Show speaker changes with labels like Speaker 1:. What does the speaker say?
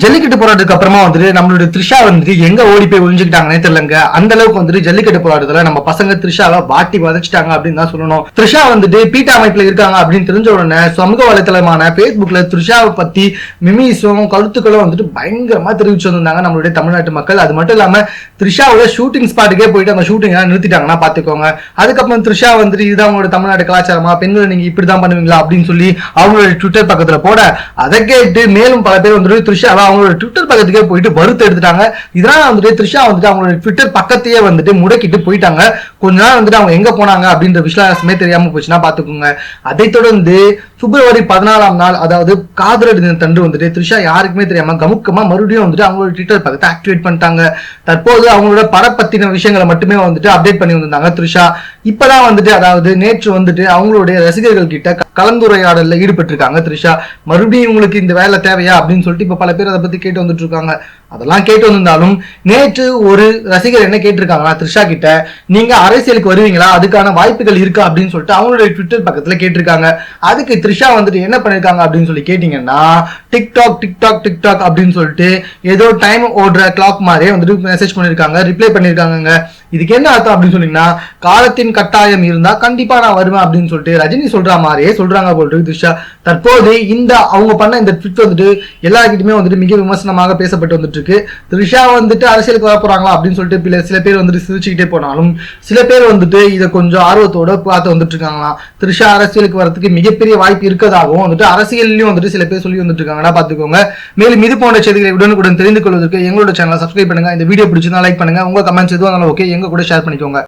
Speaker 1: ஜல்லிக்கட்டு போராட்டத்துக்கு அப்புறமா வந்துட்டு நம்மளுடைய த்ரிஷா வந்துட்டு எங்க ஓடி போய் ஒழிஞ்சுக்கிட்டாங்கன்னே தெரியலங்க. அந்த அளவுக்கு வந்துட்டு ஜல்லிக்கட்டு போராட்டத்துல நம்ம பசங்க த்ரிஷாவை வாட்டி வதச்சிட்டாங்க அப்படின்னு தான் சொல்லணும். த்ரிஷா வந்துட்டு பீட்டா அமைப்புல இருக்காங்க அப்படின்னு தெரிஞ்ச உடனே சமூக வலைத்தளமான பேஸ்புக்ல த்ரிஷாவை பத்தி மிமிஸும் கருத்துக்களும் வந்துட்டு பயங்கரமா தெரிவிச்சு வந்திருந்தாங்க நம்மளுடைய தமிழ்நாட்டு மக்கள். அது மட்டும் இல்லாம த்ரிஷாவோட ஷூட்டிங் ஸ்பாட்டுக்கே போயிட்டு அந்த ஷூட்டிங் நிறுத்திட்டாங்கன்னா பாத்துக்கோங்க. அதுக்கப்புறம் த்ரிஷா வந்துட்டு இதுதான் உங்களோட தமிழ்நாடு கலாச்சாரமா பெண்களை நீங்க இப்படிதான் பண்ணுவீங்களா அப்படின்னு சொல்லி அவங்களோட ட்விட்டர் பக்கத்துல போட அதை கேட்டு மேலும் பல பேர் வந்துட்டு த்ரிஷாவை அவங்களோட ட்விட்டர் பக்கத்துக்கே போயிட்டு வறுத்து எடுத்துட்டாங்க. இதனால வந்துட்டு த்ரிஷா வந்துட்டு அவங்களோட ட்விட்டர் பக்கத்தையே வந்துட்டு முடக்கிட்டு போயிட்டாங்க. கொஞ்ச நாள் வந்துட்டு அவங்க எங்க போனாங்க அப்படின்ற விசுவாசமே தெரியாம போச்சுன்னா பாத்துக்கோங்க. அதை தொடர்ந்து பிப்ரவரி பதினாலாம் நாள் அதாவது காதலர் தினத்தன்று வந்துட்டு த்ரிஷா யாருக்குமே தெரியாம கமுக்கமா மறுபடியும் வந்துட்டு அவங்களோட ட்விட்டர் பக்கத்தை ஆக்டிவேட் பண்ணிட்டாங்க. தற்போது அவங்களோட படம் பத்தின விஷயங்களை மட்டுமே வந்துட்டு அப்டேட் பண்ணி வந்திருந்தாங்க த்ரிஷா. இப்பதான் வந்துட்டு அதாவது நேற்று வந்துட்டு அவங்களுடைய ரசிகர்கள் கிட்ட கலந்துரையாடலில் ஈடுபட்டிருக்காங்க த்ரிஷா. மறுபடியும் உங்களுக்கு இந்த வேலை தேவையா அப்படின்னு சொல்லிட்டு இப்ப பல பேர் அதை பத்தி கேட்டு வந்துட்டு இருக்காங்க. அதெல்லாம் கேட்டு வந்திருந்தாலும் நேற்று ஒரு ரசிகர் என்ன கேட்டிருக்காங்கன்னா த்ரிஷா கிட்ட நீங்க அரசியலுக்கு வருவீங்களா? அதுக்கான வாய்ப்புகள் இருக்கா? அப்படின்னு சொல்லிட்டு அவங்களுடைய ட்விட்டர் பக்கத்துல கேட்டிருக்காங்க. அதுக்கு த்ரிஷா வந்துட்டு என்ன பண்ணிருக்காங்க அப்படின்னு சொல்லி கேட்டீங்கன்னா டிக்டாக் டிக்டாக் டிக்டாக் அப்படின்னு சொல்லிட்டு ஏதோ டைம் ஓடுற கிளாக் மாதிரியே வந்துட்டு மெசேஜ் பண்ணிருக்காங்க ரிப்ளை பண்ணிருக்காங்க இதுக்கு என்ன அர்த்தம் அப்படின்னு சொன்னீங்கன்னா காலத்தின் கட்டாயம் இருந்தா கண்டிப்பா நான் வருவேன் அப்படின்னு சொல்லிட்டு ரஜினி சொல்ற மாதிரியே சொல்றாங்க போல் த்ரிஷா. தற்போது இந்த அவங்க பண்ண இந்த ட்விட் வந்துட்டு எல்லாருக்கிட்டுமே வந்துட்டு மிக விமர்சனமாக பேசப்பட்டு வந்துட்டு இருக்கு. த்ரிஷா வந்துட்டு அரசியலுக்கு வர போறாங்களா அப்படின்னு சொல்லிட்டு சில பேர் வந்துட்டு சிரிச்சுக்கிட்டே போனாலும் சில பேர் வந்துட்டு இதை கொஞ்சம் ஆர்வத்தோட பார்த்து வந்துட்டு இருக்காங்களாம் த்ரிஷா அரசியலுக்கு வரதுக்கு மிகப்பெரிய வாய்ப்பு இருக்கதாகவும் வந்துட்டு அரசியல்லையும் வந்துட்டு சில பேர் சொல்லி வந்துட்டு இருக்காங்கன்னா பாத்துக்கோங்க மேலும் இது போன்ற செய்திகளை உடனுக்குடன் தெரிந்து கொள்வதற்கு எங்களோட சேனலை சப்ஸ்கிரைப் பண்ணுங்க. இந்த வீடியோ பிடிச்சிருந்தா லைக் பண்ணுங்க. உங்க கமெண்ட்ஸ் எதுவும் இருந்தாலும் ஓகே எங்க கூட ஷேர் பண்ணிக்கோங்க.